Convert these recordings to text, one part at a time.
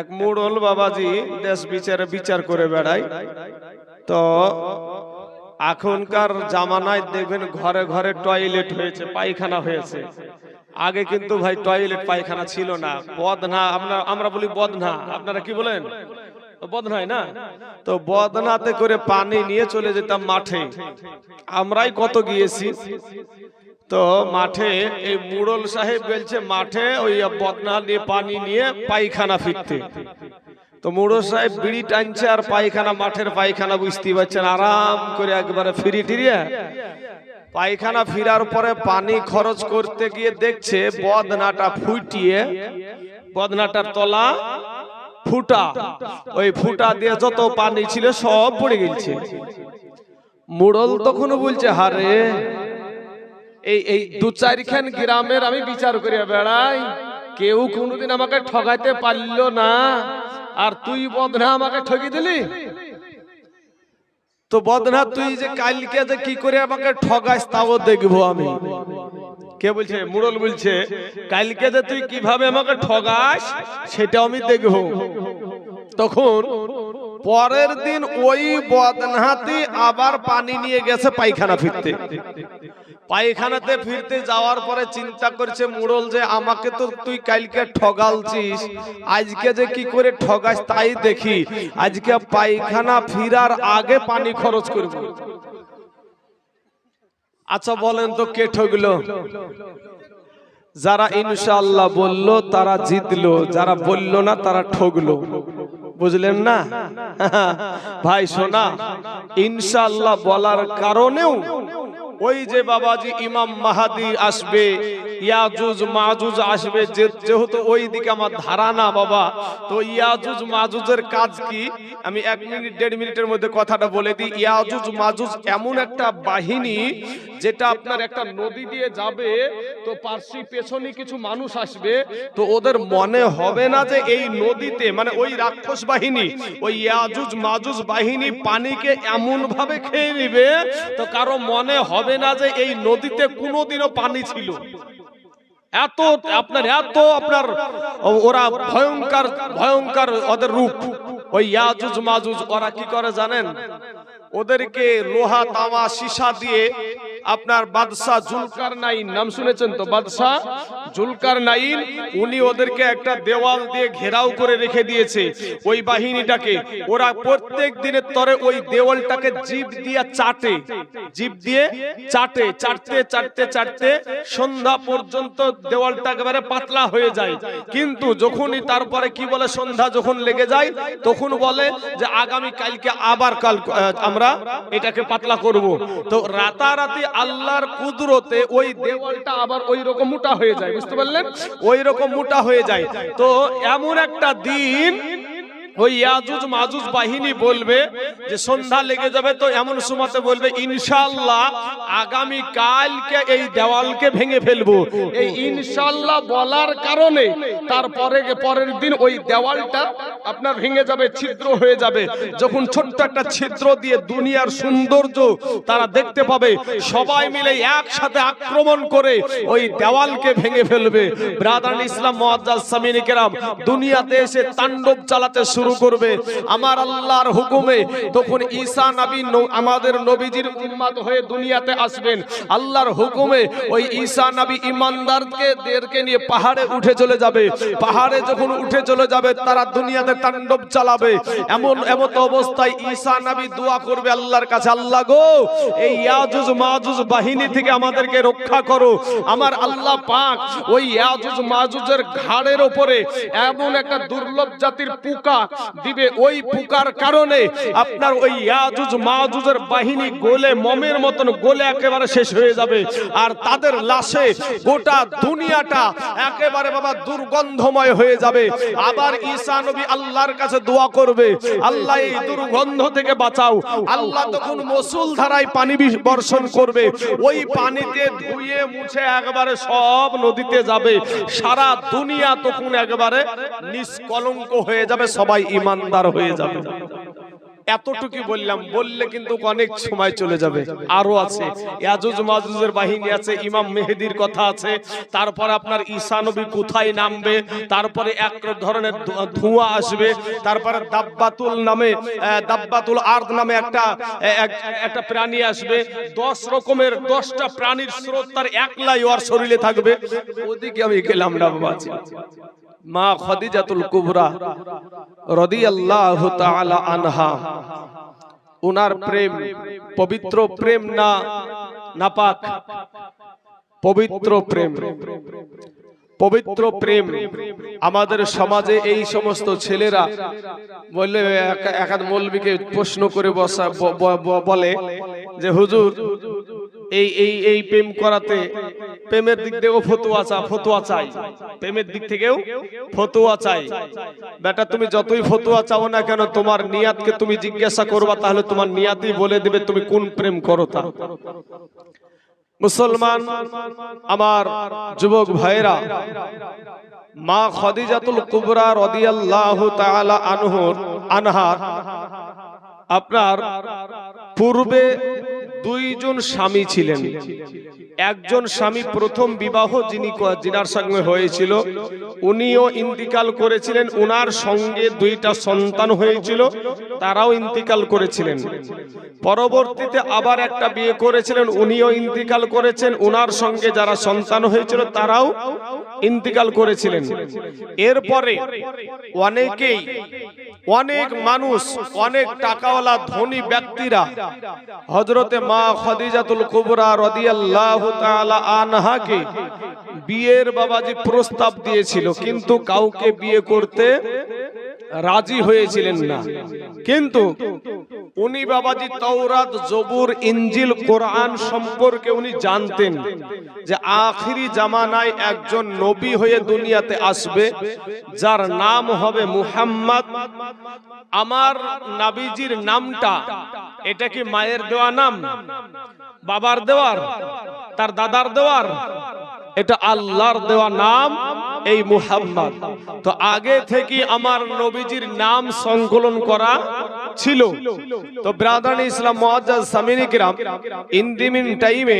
এক মুড়ল বাবাজি দেশ বিচারে, বিচার করে বেড়ায়। তো এখনকার জামানায় দেখবেন ঘরে ঘরে টয়লেট হয়েছে, পায়খানা হয়েছে। আগে কিন্তু ভাই টয়লেট, পায়খানা ছিল না। বদনা, আমরা আমরা বলি বদনা। আপনারা কি বলেন? বদনায় না? তো বদনাতে করে পানি নিয়ে চলে যেতাম মাঠে। আমরাই কত গিয়েছি? তো মাঠে এই মুড়ল সাহেব বলছে, মাঠে ওই বদনা নিয়ে, পানি নিয়ে পায়খানা ফিরতে। তো মুড়ল সাহেব বিড়ি টানছে আর পায়খানা, মাঠের পায়খানা বুঝতে পারছেন, আরাম করে একবারে ফিরি টিরিয়ে। পায়খানা ফিরার পরে পানি খরচ করতে গিয়ে দেখছে বদনাটা ফুটিয়ে, বদনাটার তলা ফুটা। ওই ফুটা দিয়ে যত পানি ছিল সব পড়ে গেছে। মুড়ল তখন বলছে, হারে এই এই দু চারখান গ্রামের আমি বিচার করিয়া বেড়াই। কেউ কোনোদিন আমাকে ঠগাইতে পারল না। আর তুই বদনা আমাকে ঠকি দিলি? তো বদনা তুই যে কালকে যে কি করে আমাকে ঠগাইস তাও দেখব আমি। কে বলছে? মুরল বলছে কালকে যে তুই কীভাবে আমাকে ঠগাস সেটা আমি দেখব। তখন পরের দিন ওই বদনাহাতি আবার পানি নিয়ে গেছে পায়খানা ফিরতে। পায়খানাতে ফিরতে যাওয়ার পরে চিন্তা করছে মুরল যে, আমাকে তো তুই কালকে ঠগালছিস। আজকে যে কি করে ঠগাস তাই দেখি। আজকে পায়খানা ফিরার আগে পানি খরচ করব। আচ্ছা বলেন তো কে ঠগলো? যারা ইনশাআল্লাহ বলল, তারা জিতলো। যারা বলল না, তারা ঠগলো। বুঝলেন না? ভাই, শোনা। ইনশাআল্লাহ বলার কারণেও ওই যে বাবাজি ইমাম মাহাদি আসবে ইয়াজুজ মাজুজ আসবে। যেহেতু ওই দিকে আমার ধারণা বাবা, তো ইয়াজুজ মাজুজের কাজ কি? আমি এক মিনিট, দেড় মিনিটের মধ্যে কথাটা বলে দিই। ইয়াজুজ মাজুজ এমন একটা বাহিনী যেটা আপনার একটা নদী দিয়ে যাবে, তো পার্শ্ব পেছনে কিছু মানুষ আসবে, তো ওদের মনে হবে না যে এই নদীতে মানে ওই রাক্ষস বাহিনী, ওই ইয়াজুজ মাজুজ বাহিনী পানিকে এমন ভাবে খেয়ে নিবে, তো কারও মনে হবে না যে এই নদীতে কোনোদিনও পানি ছিল। এত আপনার এত আপনার ওরা ভয়ঙ্কর ভয়ঙ্কর ওদের রূপ। ওই ইয়াজুজ মাজুজ ওরা কি করে জানেন? ওদেরকে লোহা তামা সীসা দিয়ে আপনার বাদশাহ জুলকার নাইন, নাম শুনেছেন তো বাদশাহ জুলকার নাইন, উনি ওদেরকে একটা দেওয়াল দিয়ে ঘেরাও করে রেখে দিয়েছে ওই বাহিনীটাকে। ওরা প্রত্যেক দিনের তরে ওই দেওয়ালটাকে জিপ দিয়ে চাটে। জিপ দিয়ে চাটে, চাটতে চাটতে চাটতে সন্ধ্যা পর্যন্ত দেওয়ালটা একেবারে পাতলা হয়ে যায়। কিন্তু যখনই তারপরে কি বলে সন্ধ্যা যখন লেগে যায়, তখন বলে যে আগামী কালকে আবার কাল আমরা এটাকে পাতলা করব। তো রাতারাতি আল্লাহর কুদরতে ওই দেওয়ালটা আবার ওই রকম মোটা হয়ে যায় বুঝতে পারলেন? ওই রকম মোটা হয়ে যায়। তো এমন একটা দিন ওই ইয়াজুজ মাজুজ বাহিনী বলবে যে সন্ধ্যা লেগে যাবে তো এমন সময়তে বলবে, ইনশাআল্লাহ আগামী কালকে এই দেওয়ালকে ভেঙে ফেলব। এই ইনশাআল্লাহ বলার কারণে তারপরে পরের দিন ওই দেওয়ালটা আপনার ভেঙে যাবে, ছিদ্র হয়ে যাবে। যখন ছোট্ট একটা ছিদ্র দিয়ে দুনিয়ার সৌন্দর্য তারা দেখতে পাবে, সবাই মিলে একসাথে আক্রমণ করে ওই দেওয়ালকে ভেঙে ফেলবে। ব্রাদার ইসলাম মুআজ্জাজ সামিনী কেরাম, দুনিয়াতে এসে তাণ্ডব চালাতে শুরু করবে। আমার আল্লাহর হুকুমে তখন ঈসা নবী আমাদের নবীজির উম্মত হয়ে দুনিয়াতে আসবেন। আল্লাহর হুকুমে ওই ঈসা নবী ইমানদারকে দেরকে নিয়ে পাহাড়ে উঠে চলে যাবে। পাহাড়ে যখন উঠে চলে যাবে, তারা দুনিয়াতে তাণ্ডব চালাবে। এমন এমন অবস্থায় ঈসা নবী দোয়া করবে আল্লাহর কাছে, আল্লাহ গো, এই ইয়াজুজ মাজুজ বাহিনী থেকে আমাদেরকে রক্ষা করো। আমার আল্লাহ পাক ওই ইয়াজুজ মাজুজের ঘাড়ের ওপরে এমন একটা দুর্লভ জাতির পোকা দিবে ওই পোকার কারণে আপনার ওই ইয়াজুজ মাজুজের বাহিনী গোলে, মমের মতন গোলে একেবারে শেষ হয়ে যাবে। আর তাদের লাশে গোটা দুনিয়াটা একেবারে বাবা দুর্গন্ধময় হয়ে যাবে। আবার ঈসা নবী আল্লাহর কাছে দোয়া করবে, আল্লাহ এই দুর্গন্ধ থেকে বাঁচাও। আল্লাহ তখন মসুল ধারায় পানি বর্ষণ করবে। ওই পানিতে ধুয়ে মুছে একবারে সব নদীতে যাবে। সারা দুনিয়া তখন একবারে নিষ্কলঙ্ক হয়ে যাবে সবাই। ইমানদার হয়ে যাবে। এতটুকু বললাম, বললে কিন্তু অনেক সময় চলে যাবে। আরও আছে। বাহিনী আছে, ইমাম মেহেদির কথা আছে। তারপরে আপনার ঈসা নবী কোথায় নামবে? তারপরে এক ধরনের ধোঁয়া আসবে। তারপরে দাব্বাতুল নামে দাব্বাতুল আর্দ নামে একটা একটা প্রাণী আসবে। দশ রকমের, দশটা প্রাণীর স্রোত তার একলাই ওর শরীরে থাকবে। ওদিকে আমি গেলাম না বাবাজি মা খদিজাতুল কুবরা রাদিয়াল্লাহু তাআলা আনহা। উনার প্রেম, পবিত্র প্রেম না নাপাক? পবিত্র প্রেম। পবিত্র প্রেম। আমাদের সমাজে এই সমস্ত ছেলেরা বললে এক- এক মৌলবীকে প্রশ্ন করে বসা বলে যে, হুজুর, এই এই এই প্রেম করাতে প্রেমের দিক থেকেও ফতুয়া চা ফতুয়া চাই। প্রেমের দিক থেকেও ফতুয়া চাই। বেটা, তুমি যতই ফতুয়া চাও না কেন, তোমার নিয়াতকে তুমি জিজ্ঞাসা করবা, তাহলে তোমার নিয়াতই বলে দেবে তুমি কোন প্রেম করো তা। মুসলমান, আমার যুবক ভাইরা মা খদিজাতুল কুবরা রাদিয়াল্লাহু তাআলা আনহুর আনহার, আপনার পূর্বে দুইজন স্বামী ছিলেন। একজন স্বামী প্রথম বিবাহ যিনি যিনার সঙ্গে হয়েছিল, উনিও ইন্তিকাল করেছিলেন, উনার সঙ্গে দুইটা সন্তান হয়েছিল, তারাও ইন্তিকাল করেছিলেন। পরবর্তীতে আবার একটা বিয়ে করেছিলেন, উনিও ইন্তিকাল করেছেন, উনার সঙ্গে যারা সন্তান হয়েছিল, তারাও ইন্তিকাল করেছিলেন। এরপরে অনেকেই, অনেক মানুষ, অনেক টাকাওয়ালা ধনী ব্যক্তিরা হজরতে মা খদিজাতুল কুবরা রাদিয়াল্লাহু আনহাকে বিয়ের বাবাজি প্রস্তাব দিয়েছিল, কিন্তু কাউকে বিয়ে করতে রাজি হয়েছিলেন না। কিন্তু উনি বাবাজি তৌরাত জবুর ইঞ্জিল কোরআন সম্পর্কে উনি জানতেন যে আখিরি জামানায় একজন নবী হয়ে দুনিয়াতে আসবে, যার নাম হবে মুহাম্মদ। আমার নাবিজির নামটা, এটা কি মায়ের দেওয়া নাম? বাবার দেওয়ার? তার দাদার দেওয়ার। এটা আল্লাহর দেওয়া নাম, এই মুহাম্মদ। তো আগে থেকে আমার নবীজির নাম সংকলন করা ছিল। তো ব্রাদান ইসলাম, মুআজ্জাজ সামিনী কিরাম ইনদিমিন টাইমে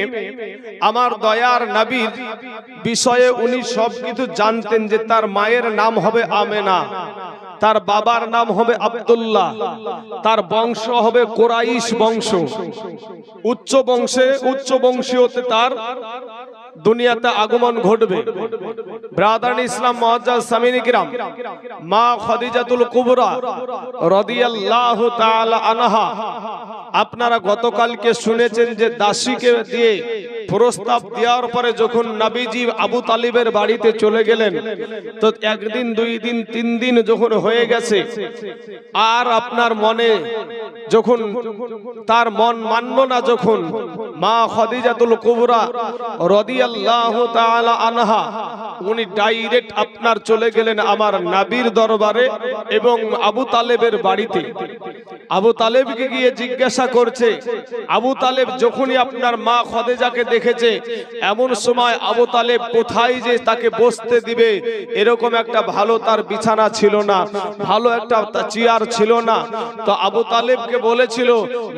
আমার দয়ার নবীর বিষয়ে উনি সবকিছু জানতেন যে তার মায়ের নাম হবে আমেনা। তার বাবার নাম হবে আবদুল্লাহ। তার বংশ হবে কোরাইশ বংশ। উচ্চ বংশে উচ্চ বংশীয়তে তার দুনিয়াতে আগমন ঘটবে। ব্রাদার ইসলাম মুআজ্জাজ সামিনী কিরাম, মা খাদিজাতুল কুবরা রাদিয়াল্লাহু আনহা। আপনারা গতকালকে শুনেছেন যে দাসীকে দিয়ে প্রস্তাব দেওয়ার পরে যখন নাবিজি আবু তালিবের বাড়িতে চলে গেলেন, তো একদিন, দুই দিন, তিন দিন যখন হয়ে গেছে, আর আপনার মনে যখন তার মন মানল না যখন মা খদিজাতুল কুবরা রাদিয়াল্লাহু তাআলা আনহা, উনি ডাইরেক্ট আপনার চলে গেলেন আমার নাবির দরবারে এবং আবু তালেবের বাড়িতে। আবু তালেবকে গিয়ে জিজ্ঞাসা করছে, আবু তালেব যখনই আপনার মা খদেজাকে দেখেছে, এমন সময় আবু তালেব কোথায় যে তাকে বসতে দিবে, এরকম একটা ভালো তার বিছানা ছিল না, ভালো একটা চেয়ার ছিল না। তো আবু তালেবকে বলেছিল,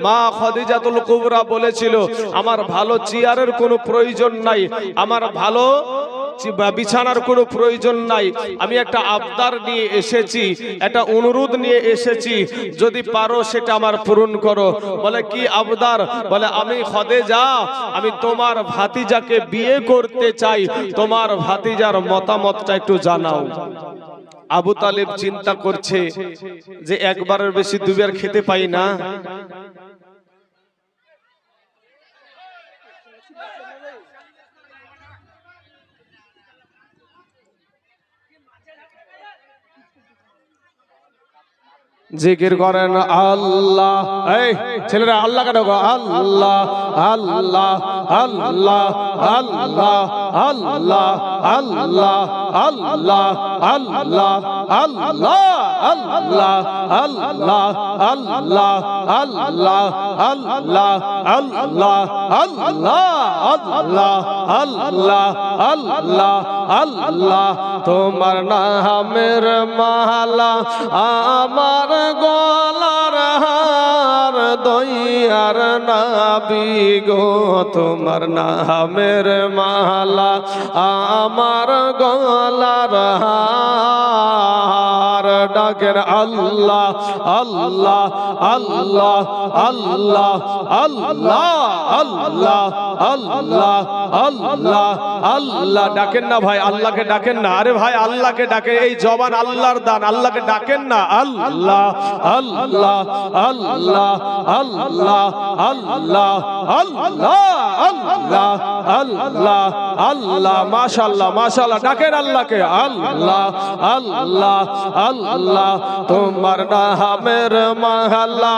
মা খদিজাতুল কুবরা বলেছিল আমার ভালো চেয়ারের কোনো প্রয়োজন নাই। আমার ভালো বিছানার কোনো প্রয়োজন নাই। আমি একটা আবদার নিয়ে এসেছি, একটা অনুরোধ নিয়ে এসেছি। যদি পারো সেটা আমার পূরণ করো। বলে, কি আবদার? বলে, আমি খদে যা আমি তোমার ভাতিজাকে বিয়ে করতে চাই। তোমার ভাতিজার মতামতটা একটু জানাও। আবু তালেব চিন্তা করছে যে একবারের বেশি দুবার খেতে পাই না। জিকির করেন আল্লাহ এই, ছেলেরা, আল্লাহ কেন? আল্লাহ আল্লাহ আল্লাহ আল্লাহ আল্লাহ আল্লাহ আল্লাহ আল্লাহ আল্লাহ আল্লাহ আল্লাহ আল্লাহ আল্লাহ আল্লাহ আল্লাহ আল্লাহ আল্লাহ আল্লাহ আল্লাহ আল্লাহ তোমার নামের মালা আমার গলার হার দয়ার নাবি গো তোমার নামের মালা আমার গলার হার ডাকের আল্লাহ আল্লাহ আল্লাহ আল্লাহ আল্লাহ আল্লাহ আল্লাহ আল্লাহ আল্লাহ ডাকেন না ভাই আল্লাহকে ডাকেন না আরে ভাই আল্লাহকে ডাকে এই জবান আল্লাহর দান আল্লাহকে ডাকেন না আল্লাহ আল্লাহ আল্লাহ আল্লাহ আল্লাহ আল্লাহ আল্লাহ আল্লাহ আল্লাহ মাশাআল্লাহ মাশাআল্লাহ ডাকেন আল্লাহকে আল্লাহ আল্লাহ আল্লাহ তোমার নামের মহল্লা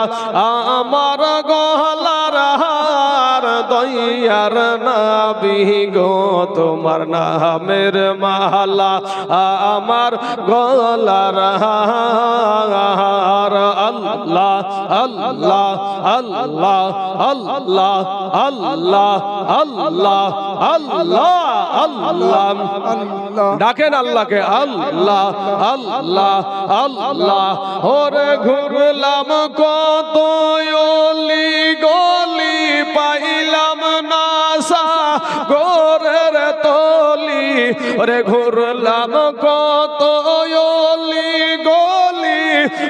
আমার গহলার হার দয়ার নাবি গো, তোমার নামের মহল্লা আমার গলার হার আল্লাহ আল্লাহ আল্লাহ আল্লাহ আল্লাহ আল্লাহ আল্লাহ আল্লাহ। ডাকেন আল্লাহকে, আল্লাহ আল্লাহ আল্লাহ। ওরে ঘুরলাম, কত অলি গলি পাইলাম নাসা গোরের তলি। ওরে ঘুরলাম, কত অলি গলি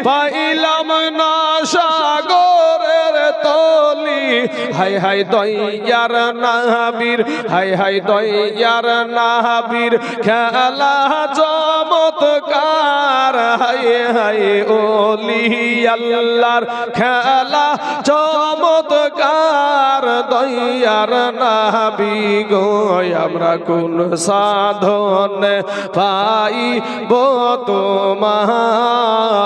পাইলাম না সাগরের তলি হাই হাই দয়ার নাহাবির, হাই হাই দয়ার নাহাবির, খেলা চমৎকার, হাই হাই ওলি আল্লাহর খেলা চমৎকার, দয়ার নাহাবি গো, আমরা কোন সাধন পাই বো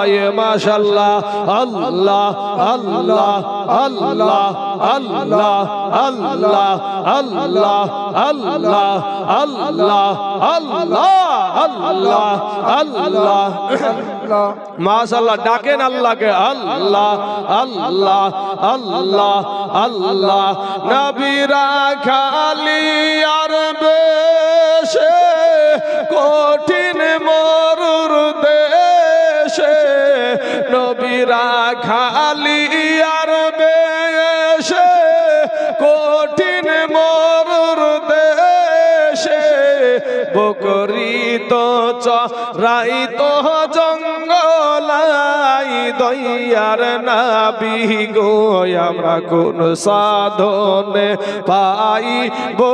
তোমায় মাশাল্লাহ আল্লাহ আল্লাহ আল্লাহ আল্লাহ আল্লাহ আল্লাহ আল্লাহ আল্লাহ আল্লাহ আল্লাহ আল্লাহ মাশাল্লাহ ডাকেন আল্লাহকে আল্লাহ আল্লাহ আল্লাহ আল্লাহ নবীরা খালি আর নবীরা খালি আর বেশে, কঠিন মরুর দেশে। বকরি তো চরাই তো জঙ্গলাই, দইয়ার নাবি গো, আমরা কোন সাধনে পাই বো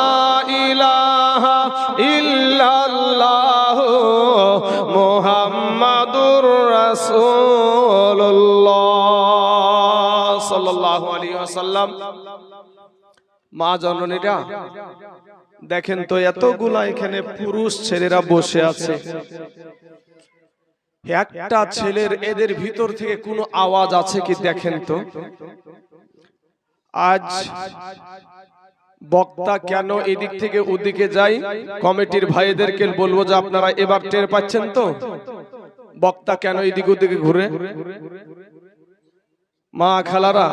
সাল্লাল্লাহু আলাইহি ওয়াসাল্লাম। মা জননীরা, দেখেন তো এতগুলা এখানে পুরুষ ছেলেরা বসে আছে। একটা ছেলের এদের ভিতর থেকে কোনো আওয়াজ আছে কি দেখেন তো? আজ বক্তা কেন এদিক থেকে ওদিকে যাই কমিটির ভাইদেরকে বলব যে আপনারা এবার টের পাচ্ছেন তো? বক্তা কেন এদিক ওদিকে ঘুরে? মা খালারা,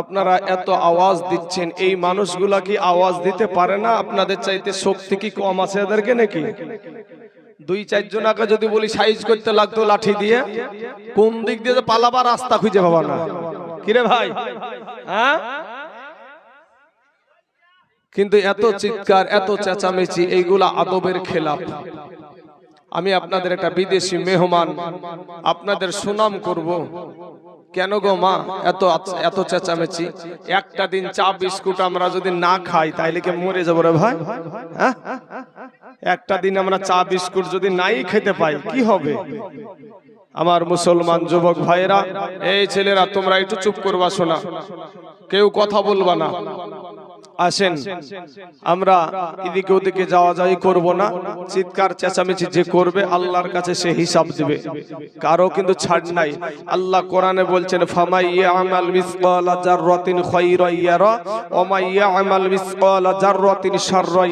আপনারা এত আওয়াজ দিচ্ছেন, এই মানুষগুলা কি আওয়াজ দিতে পারে না? আপনাদের চাইতে শক্তি কি কম আছে এদেরকে নাকি? দুই, চারজন আগে যদি বলি সাইজ করতে লাগতো লাঠি দিয়ে, কোন দিক দিয়ে পালাবার রাস্তা খুঁজে পাবা না। কিরে ভাই? হ্যাঁ? কিন্তু এত চিৎকার, এত চেঁচামেচি, এইগুলা আদবের খেলাপ। আমি আপনাদের একটা বিদেশি মেহমান, আপনাদের সুনাম করব। কেন গো মা? এত এত চেঁচামেচি। একটা দিন চা, বিস্কুট আমরা যদি না খাই, তাইলে কি মরে যাব রে ভাই? হ্যাঁ? একটা দিন আমরা চা, বিস্কুট যদি নাই খেতে পাই, কি হবে? আমার মুসলমান যুবক ভাইয়েরা, এই ছেলেরা, তোমরা একটু চুপ করবা শোনা। কেউ কথা বলবা না। আসেন। আমরা এদিকে ওদিকে যাওয়া যাই করব না। চিৎকার, চেঁচামেচি যে করবে, আল্লাহর কাছে সে হিসাব দিবে। কারও কিন্তু ছাড় নাই। আল্লাহ কোরআনে বলছেন ফামাইয়া আমাল মিসকালা জাররাতিন খায়রা ইয়ারা, ওয়া মাইয়া আমাল মিসকালা জাররাতিন শাররা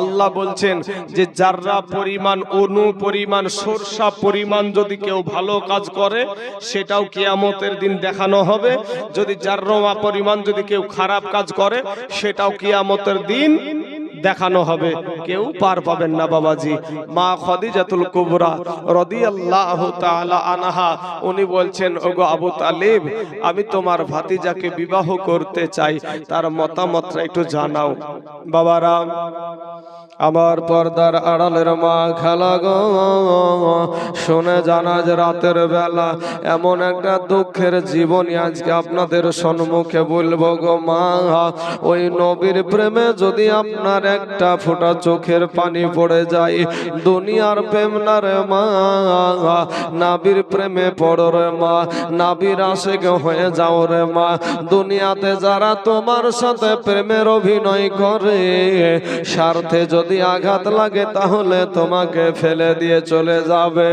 আল্লাহ বলছেন যে জাররা পরিমাণ অনু, পরিমাণ সরষা, পরিমাণ যদি কেউ ভালো কাজ করে, সেটাও কিয়ামতের দিন দেখানো হবে। যদি জাররা পরিমাণ যদি কেউ খারাপ কাজ করে সেটাও কিয়ামতের দিন দেখানো হবে। কেউ পার পাবেন না বাবাজি। মা খদিজাতুল কুবরা রাদিয়াল্লাহু তাআলা আনহা, উনি বলছেন, ওগো আবু তালিব, আমি তোমার ভাতিজাকে বিবাহ করতে চাই। তার মতামতটা একটু জানাও। বাবারা, আমার পর্দার আড়ালের মা খালা গো, শুনে জানা যে রাতের বেলা এমন একটা দুঃখের জীবনী আজকে আপনাদের সম্মুখে বলব গো মা। ওই নবীর প্রেমে যদি আপনার একটা ফোঁটা চোখের পানি পড়ে যায়। দুনিয়ার প্রেম না রে মা, নাবির প্রেমে পড়ো রে মা, নাবির আশেক হয়ে যাও রে মা। দুনিয়াতে যারা তোমার সাথে প্রেমের অভিনয় করে, স্বার্থে যদি আঘাত লাগে তাহলে তোমাকে ফেলে দিয়ে চলে যাবে।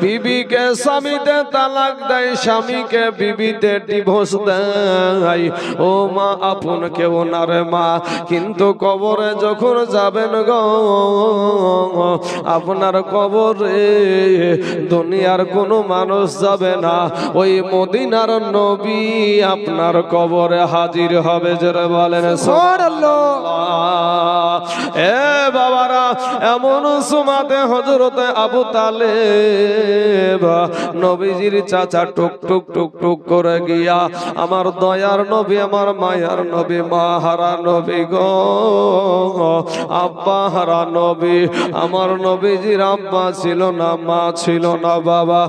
বিবিকে স্বামীতে তালাক দেয়, স্বামীকে বিবিতে ডিভোর্স দেয়। ও মা, আপন কেউ না রে মা, কিন্তু কবরে যখন যাবেন গো? আপনার কবরে দুনিয়ার কোনো মানুষ যাবে না। ওই মদিনার নবী আপনার কবরে হাজির হবে যারা বলেন এ বাবারা, এমন সুমাতে হজরতে আবু তালে নবীজির চাচা টুক টুক টুক টুক করে গিয়া, আমার দয়ার নবী, আমার মায়ার নবী মাহারা নবী গো। আব্বা, হারা নবী, আমার নবীজির আব্বা ছিল না, মা ছিল না, বাবা।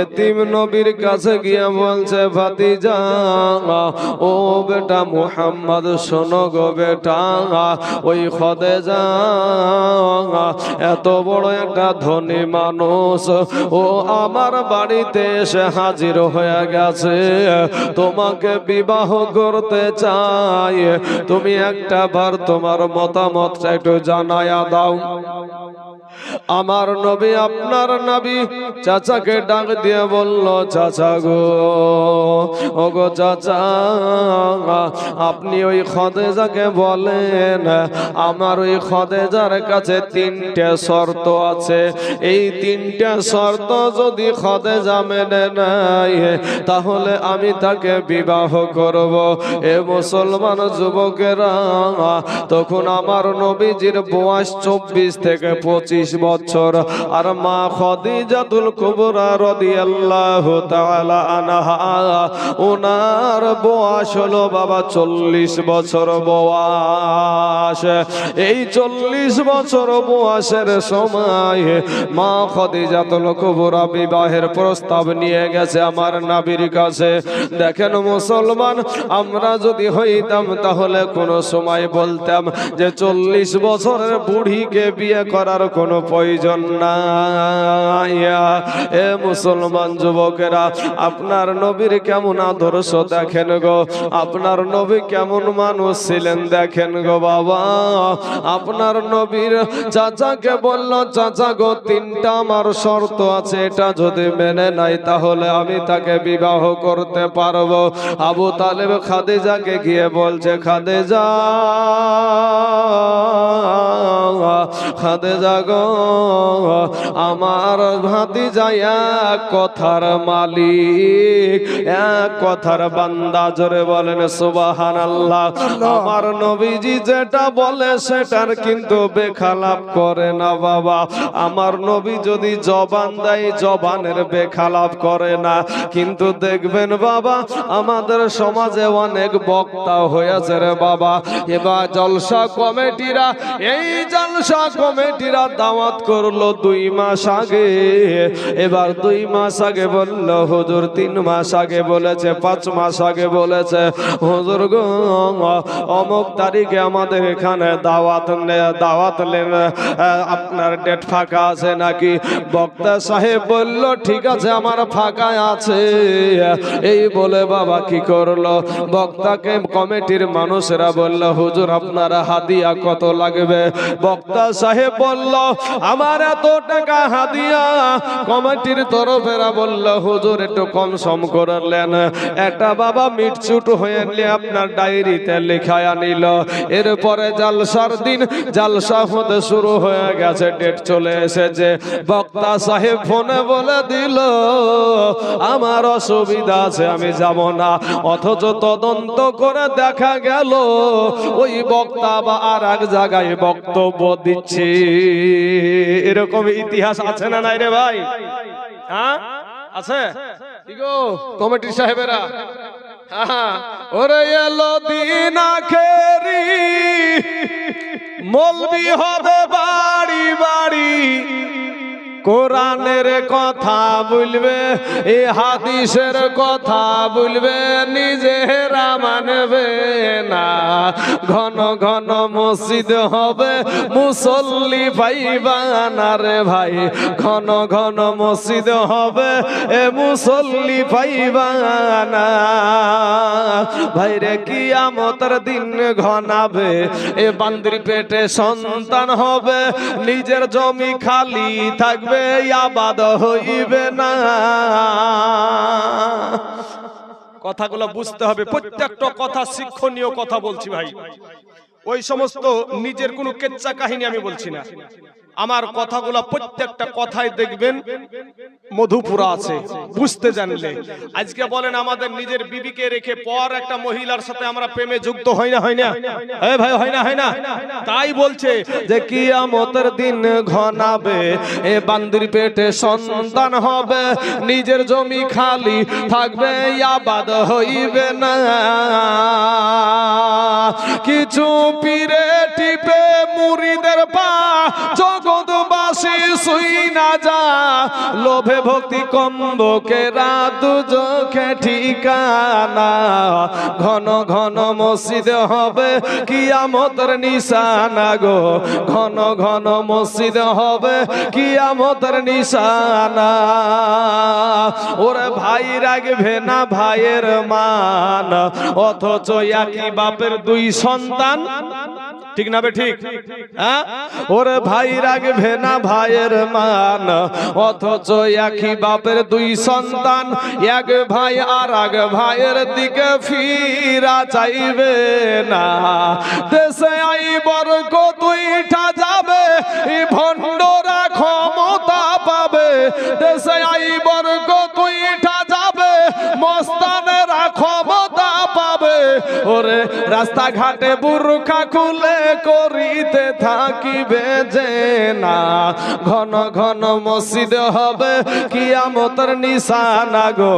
এতিম নবীর কাছে গিয়ে বলছে, ভাতিজা, ও বেটা মুহাম্মদ, শোনো গো বেটা, ওই খদে যা এত বড় একটা ধনী মানুষ, ও আমার বাড়িতে এসে হাজির হয়ে গেছে। তোমাকে বিবাহ করতে চাই। তুমি একটা বার তোমার মতামতটা একটু জানায়া দাও। আমার নবী আপনার নবী চাচাকে ডাক দিয়ে বলল, চাচা গো ও গো চাচা, আপনি ওই খদেজাকে বলেন, আমার ওই খদেজার কাছে তিনটে শর্ত আছে। এই তিনটে শর্ত যদি খদেজা মেনে নাই তাহলে আমি তাকে বিবাহ করব। এ মুসলমান যুবকেরা, তখন আমার নবীজির বয়স চব্বিশ থেকে পঁচিশ বছর, আর মা খদিজাতুল কুবরা ওনার বয়স হলো বাবা চল্লিশ বছর বয়স। এই চল্লিশ বছর বয়সের সময় মা বিবাহের প্রস্তাব নিয়ে গেছে আমার নাবির কাছে। দেখেন মুসলমান, আমরা যদি হইতাম তাহলে কোনো সময় বলতাম যে চল্লিশ বছরের বুড়িকে বিয়ে করার কোনো প্রয়োজন নাই। এ মুসলমান যুবকেরা, আপনার নবীর কেমন আদর্শ দেখেন গো? আপনার নবী কেমন মানুষ ছিলেন দেখেন গো বাবা। আপনার নবীর চাচাকে বলল, চাচা গো, তিনটা আমার শর্ত আছে, এটা যদি মেনে নাই তাহলে আমি তাকে বিবাহ করতে পারব। আবু তালেব খাদেজাকে গিয়ে বলছে, খাদেজা খাদেজা গো আমার ভাতি যায় এক কথার মালিক এক কথার বান্দা জোরে বলেন সুবাহান আল্লাহ আমার নবীজি যেটা বলে সেটার কিন্তু বেখালাপ করে না বাবা। আমার নবী যদি জবান দেয় জবানের বেখালাপ করে না। কিন্তু দেখবেন বাবা আমাদের সমাজে অনেক বক্তা হয়েছে রে বাবা। এবার জলসা কমিটিরা এই জালসা কমিটিরা দাওয়াত করল দুই মাস আগে। এবার দুই মাস আগে বলল, হুজুর, তিন মাস আগে বলেছে, পাঁচ মাস আগে বলেছে। হুজুর গো, অমুক তারিখে আমাদের এখানে দাওয়াত দাওয়াত আপনার ডেট ফাঁকা আছে নাকি? বক্তা সাহেব বলল, ঠিক আছে, আমার ফাঁকা আছে। এই বলে বাবা কি করল? বক্তাকে কমিটির মানুষেরা বলল, হুজুর, আপনারা হাদিয়া কত লাগবে? বক্তা সাহেব বলল, আমার এত টাকা হাদিয়া? কমিটির তরফেরা বলল, হুজুর, একটু কম সম করলেন একটা বাবা মিটচুট হয়ে নিয়ে আপনার ডায়েরিতে লেখায় আনিল। এরপরে জালসার দিন জালসা হতে শুরু হয়ে গেছে, ডেট চলে এসেছে। বক্তা সাহেব ফোনে বলে দিল, আমার অসুবিধা আছে, আমি যাব না। অথচ তদন্ত করে দেখা গেল, ওই বক্তা বা আর এক জায়গায় বক্তব্য দিচ্ছে। এরকম ইতিহাস আছে না নাই রে ভাই? হ্যাঁ? আছে? কমিটির সাহেবেরা। ওরে এলো দিন আখেরি মলবি হবে বাড়ি কোরআনের কথা বলবে, এ হাদিসের কথা বলবে, নিজেরা মানবে না। ঘন ঘন মসজিদ হবে, মুসল্লি পাইবানা রে ভাই। ঘন ঘন মসজিদ হবে, এ মুসল্লি পাইবানা ভাই রে কিয়ামতের দিন ঘনাবে, এ বান্দির পেটে সন্তান হবে, নিজের জমি খালি থাকবে আবাদ হইবে না। কথাগুলো বুঝতে হবে। প্রত্যেকটা কথা শিক্ষণীয় কথা বলছি ভাই। ওই সমস্ত নিজের কোনো কেচ্চা কাহিনী আমি বলছি না। আমার কথাগুলো প্রত্যেকটা কথাই দেখবেন মধুপুরা আছে, বুঝতে জানলে। আজকে বলেন আমাদের নিজের বিবিকে রেখে পর একটা মহিলার সাথে আমরা প্রেমে যুক্ত হয় না হয় না? এ ভাই, হয় না হয় না? তাই বলছে যে কিয়ামতের দিন ঘনাবে, এ বান্দির পেটে সন্তান হবে, নিজের জমি খালি থাকবে, আবাদ হইবে না। কিছু পীরে টিপে মুড়িদের পা, জগৎবাসী শুই না যা, লোভে ভক্তি কম্বকে রাত চোখে ঠিকানা। ঘন ঘন মসজিদ হবে কিয়ামতের নিশানা গো। ঘন ঘন মসজিদ হবে কিয়ামতের নিশানা। ওরে ভাই রাখবে না ভাইয়ের মান। অথচ একই বাপের দুই সন্তান। ঠিক না বে ঠিক? হ্যাঁ? ওরে ভাই রাখবে না ভাইয়ের মান অথচ একই বাপের দুই সন্তান এক ভাই আর এক ভাইয়ের দিকে ফিরা চাইবে না। দেশে আই বর্গ দুইটা যাবে ভণ্ডরা ক্ষমতা পাবে। দেশে ওরে রাস্তাঘাটে বুরখা খুলে করিতে থাকিবে যে না। ঘন ঘন মসজিদ হবে, কিয়ামতের নিশানা গো।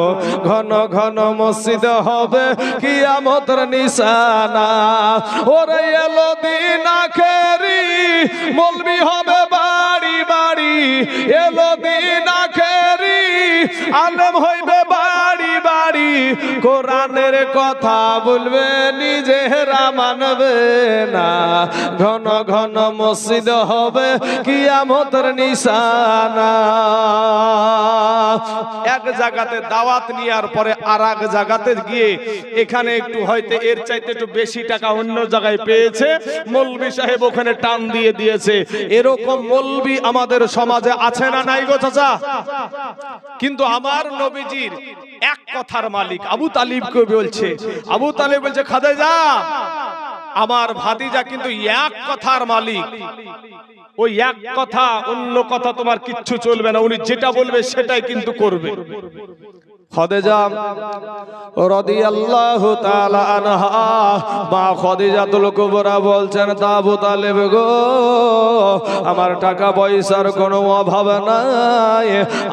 ঘন ঘন মসজিদ হবে, কিয়ামতের নিশানা। ওরে এলো দিন আখেরি, মলবি হবে বাড়ি বাড়ি। এলো দিন আখেরি, আলেম হইবে বাড়ি কোরআনের কথা বলবে, নিজেরা মানবে না। ঘন ঘন মসজিদ হবে, কিয়ামতের নিশানা। এক জায়গাতে দাওয়াত নেওয়ার পরে আর এক জায়গাতে গিয়ে এখানে একটু হয়তো এর চাইতে একটু বেশি টাকা অন্য জায়গায় পেয়েছে। মৌলবি সাহেব ওখানে টান দিয়ে দিয়েছে। এরকম মৌলবি আমাদের সমাজে আছে না নাই গো চাচা? কিন্তু আমার নবীজির এক কথার মালিক, আবু তালিবকে বলছে, আবু তালিব বলছে খাদে যা আমার ভাতিজা কিন্তু এক কথার মালিক। ওই এক কথা, অন্য কথা তোমার কিচ্ছু চলবে না, উনি যেটা বলবে সেটাই কিন্তু করবে। খদেজা গো, আমার টাকা পয়সার কোনো অভাব নাই,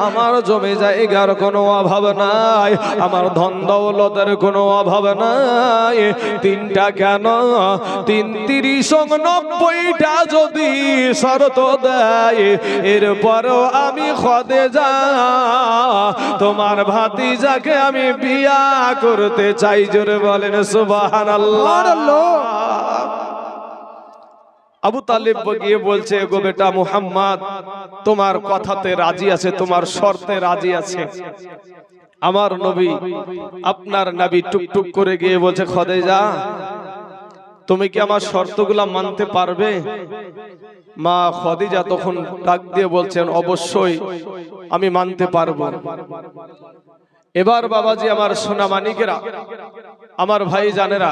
আমার জমি জায়গার কোনো অভাব নাই, আমার ধন দৌলতের কোনো অভাব নাই, তিনটা কেন? তিন তিরিশ নব্বইটা যদি শরত দেয়, এরপরও আমি খদে যা তোমার ভাতিজাকে আমি বিয়া করতে চাই, জোরে বলেন সুবাহান আবু তালিব গিয়ে বলছে, গো বেটা মুহাম্মদ, তোমার কথাতে রাজি আছে, তোমার শর্তে রাজি আছে। আমার নবী আপনার নবী টুকটুক করে গিয়ে বলছে, খদেজা, তুমি কি আমার শর্তগুলা মানতে পারবে? মা খদিজা তখন ডাক দিয়ে বলছেন, অবশ্যই, আমি মানতে পারব। এবার বাবাজি আমার সোনা মানিকেরা আমার ভাই জানেরা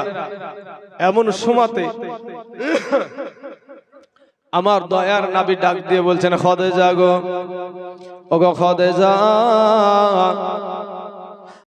এমন সময়তে আমার দয়ার নাবি ডাক দিয়ে বলছেন খদে গো, ওগো খদে যা